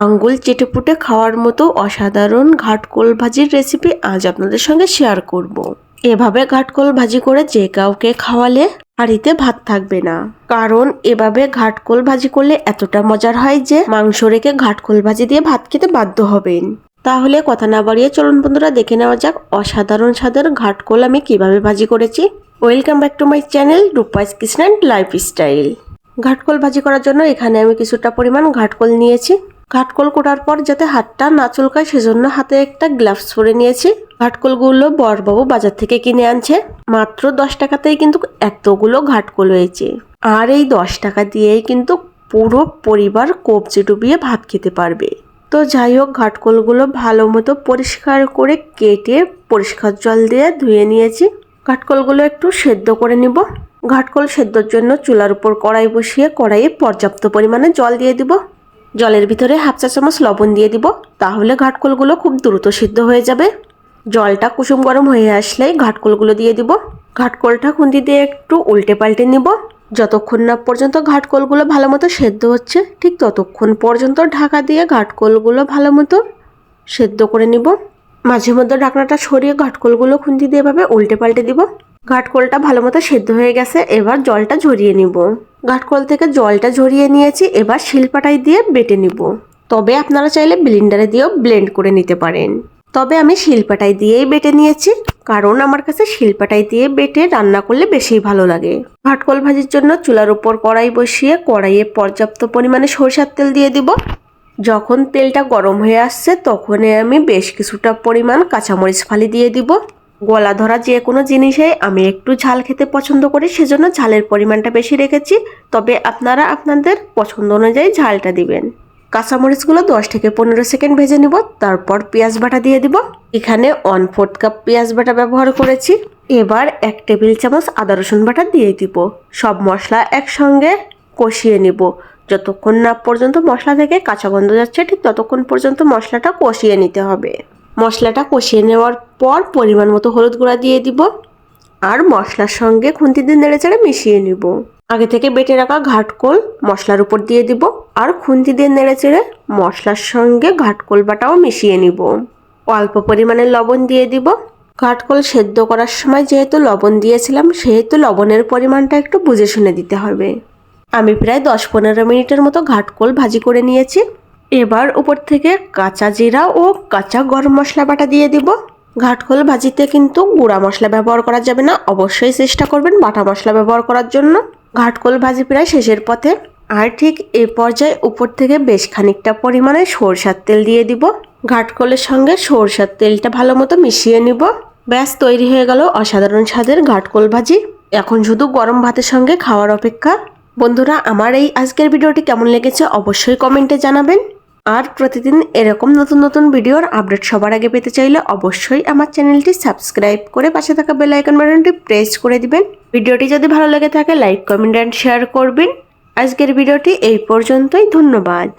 আঙ্গুল চেটেপুটে খাওয়ার মতো অসাধারণ ঘাটকোল ভাজির রেসিপি আজ আপনাদের সঙ্গে শেয়ার করব। এভাবে ঘাটকোল ভাজি করে যে কাউকে খাওয়ালে হাঁড়িতে ভাত থাকবে না। কারণ এভাবে ঘাটকোল ভাজি করলে এতটা মজার হয় যে মাংস রেখে ঘাটকোল ভাজি দিয়ে ভাত খেতে বাধ্য হবেন। তাহলে কথা না বাড়িয়ে চলুন বন্ধুরা, দেখে নেওয়া যাক অসাধারণ স্বাদের ঘাটকোল আমি কীভাবে ভাজি করেছি। Welcome back to my channel Rupai's lifestyle ঘাটকোল ভাজি করার জন্য এখানে আমি কিছুটা পরিমাণ ঘাটকোল নিয়েছি। ঘাটকোল কোটার পর যাতে হাতটা না চুলকায়, সেজন্য হাতে একটা গ্লাভস পরে নিয়েছি। ঘাটকোলগুলো বরবাবু বাজার থেকে কিনে আনছে। মাত্র দশ টাকাতেই কিন্তু এতগুলো ঘাটকল হয়েছে। আর এই দশ টাকা দিয়েই কিন্তু পুরো পরিবার কবজি ডুবিয়ে ভাত খেতে পারবে। তো যাই হোক, ঘাটকোলগুলো ভালো মতো পরিষ্কার করে কেটে পরিষ্কার জল দিয়ে ধুয়ে নিয়েছি। ঘাটকোলগুলো একটু সেদ্ধ করে নিব। ঘাটকোল সেদ্ধর জন্য চুলার উপর কড়াই বসিয়ে কড়াইয়ে পর্যাপ্ত পরিমাণে জল দিয়ে দিব। জলের ভিতরে হাফ চা চামচ লবণ দিয়ে দিব, তাহলে ঘাটকোলগুলো খুব দ্রুত সিদ্ধ হয়ে যাবে। জলটা কুসুম গরম হয়ে আসলেই ঘাটকোলগুলো দিয়ে দিব। ঘাটকোলটা খুন্তি দিয়ে একটু উল্টে পাল্টে নিব। যতক্ষণ না পর্যন্ত ঘাটকোলগুলো ভালো মতো সেদ্ধ হচ্ছে, ঠিক ততক্ষণ পর্যন্ত ঢাকা দিয়ে ঘাটকোলগুলো ভালো মতো সেদ্ধ করে নিব। মাঝে মধ্যে ঢাকনাটা সরিয়ে ঘাটকোলগুলো খুন্তি দিয়ে এভাবে উল্টে পাল্টে দিব। ঘাটকোলটা ভালো মতো সেদ্ধ হয়ে গেছে, এবার জলটা ঝরিয়ে নিব। ঘাটকোল থেকে জলটা ঝরিয়ে নিয়েছি, এবার শিলপাটাই দিয়ে বেটে নিব। তবে আপনারা চাইলে ব্লেন্ডারে দিয়েও ব্লেন্ড করে নিতে পারেন। তবে আমি শিলপাটাই দিয়েই বেটে নিয়েছি, কারণ আমার কাছে শিলপাটাই দিয়ে বেটে রান্না করলে বেশি ভালো লাগে। ভাটকল ভাজির জন্য চুলার উপর কড়াই বসিয়ে কড়াইয়ে পর্যাপ্ত পরিমাণে সরষের তেল দিয়ে দিব। যখন তেলটা গরম হয়ে আসছে, তখনই আমি বেশ কিছুটা পরিমাণ কাঁচামরিচ ফালি দিয়ে দিব। গলা ধরা যে কোনো জিনিসে আমি একটু ঝাল খেতে পছন্দ করি, সেজন্য ঝালের পরিমাণটা বেশি রেখেছি। তবে আপনারা আপনাদের পছন্দ অনুযায়ী ঝালটা দিবেন। কাঁচামরিচগুলো দশ থেকে পনেরো সেকেন্ড ভেজে নিব, তারপর পেঁয়াজ বাটা দিয়ে দিব। এখানে ওয়ান ফোর্থ কাপ পেঁয়াজ বাটা ব্যবহার করেছি। এবার এক টেবিল চামচ আদা রসুন বাটা দিয়ে দিব। সব মশলা একসঙ্গে কষিয়ে নিব। যতক্ষণ না পর্যন্ত মশলা থেকে কাঁচা গন্ধ যাচ্ছে, ঠিক ততক্ষণ পর্যন্ত মশলাটা কষিয়ে নিতে হবে। মশলাটা কষিয়ে নেওয়ার পর পরিমাণ মতো হলুদ গুঁড়া দিয়ে দিব আর মশলার সঙ্গে খুন্তি দিয়ে নেড়ে চেড়ে মিশিয়ে নিব। আগে থেকে বেটে রাখা ঘাটকোল মশলার উপর দিয়ে দিব আর খুন্তি দিয়ে নেড়ে চেড়ে মশলার সঙ্গে ঘাটকোল বাটাও মিশিয়ে নিব। অল্প পরিমাণে লবণ দিয়ে দিব। ঘাটকোল সেদ্ধ করার সময় যেহেতু লবণ দিয়েছিলাম, সেহেতু লবণের পরিমাণটা একটু বুঝে শুনে দিতে হবে। আমি প্রায় দশ পনেরো মিনিটের মতো ঘাটকোল ভাজি করে নিয়েছি। এবার উপর থেকে কাঁচা জিরা ও কাঁচা গরম মশলা বাটা দিয়ে দিব। ঘাটকোল ভাজিতে কিন্তু গুঁড়া মশলা ব্যবহার করা যাবে না, অবশ্যই চেষ্টা করবেন বাটা মশলা ব্যবহার করার জন্য। ঘাটকোল ভাজি প্রায় শেষের পথে, আর ঠিক এই পর্যায়ে উপর থেকে বেশ খানিকটা পরিমাণে সরষার তেল দিয়ে দিব। ঘাটকোলের সঙ্গে সরষার তেলটা ভালো মতো মিশিয়ে নিব। ব্যাস, তৈরি হয়ে গেল অসাধারণ স্বাদের ঘাটকোল ভাজি। এখন শুধু গরম ভাতের সঙ্গে খাওয়ার অপেক্ষা। বন্ধুরা, আমার এই আজকের ভিডিওটি কেমন লেগেছে অবশ্যই কমেন্টে জানাবেন। আর প্রতিদিন এরকম নতুন নতুন ভিডিওর আপডেট সবার আগে পেতে চাইলে অবশ্যই আমার চ্যানেলটি সাবস্ক্রাইব করে পাশে থাকা বেল আইকন বাটনটি প্রেস করে দিবেন। ভিডিওটি যদি ভালো লেগে থাকে, লাইক, কমেন্ট অ্যান্ড শেয়ার করবেন। আজকের ভিডিওটি এই পর্যন্তই, ধন্যবাদ।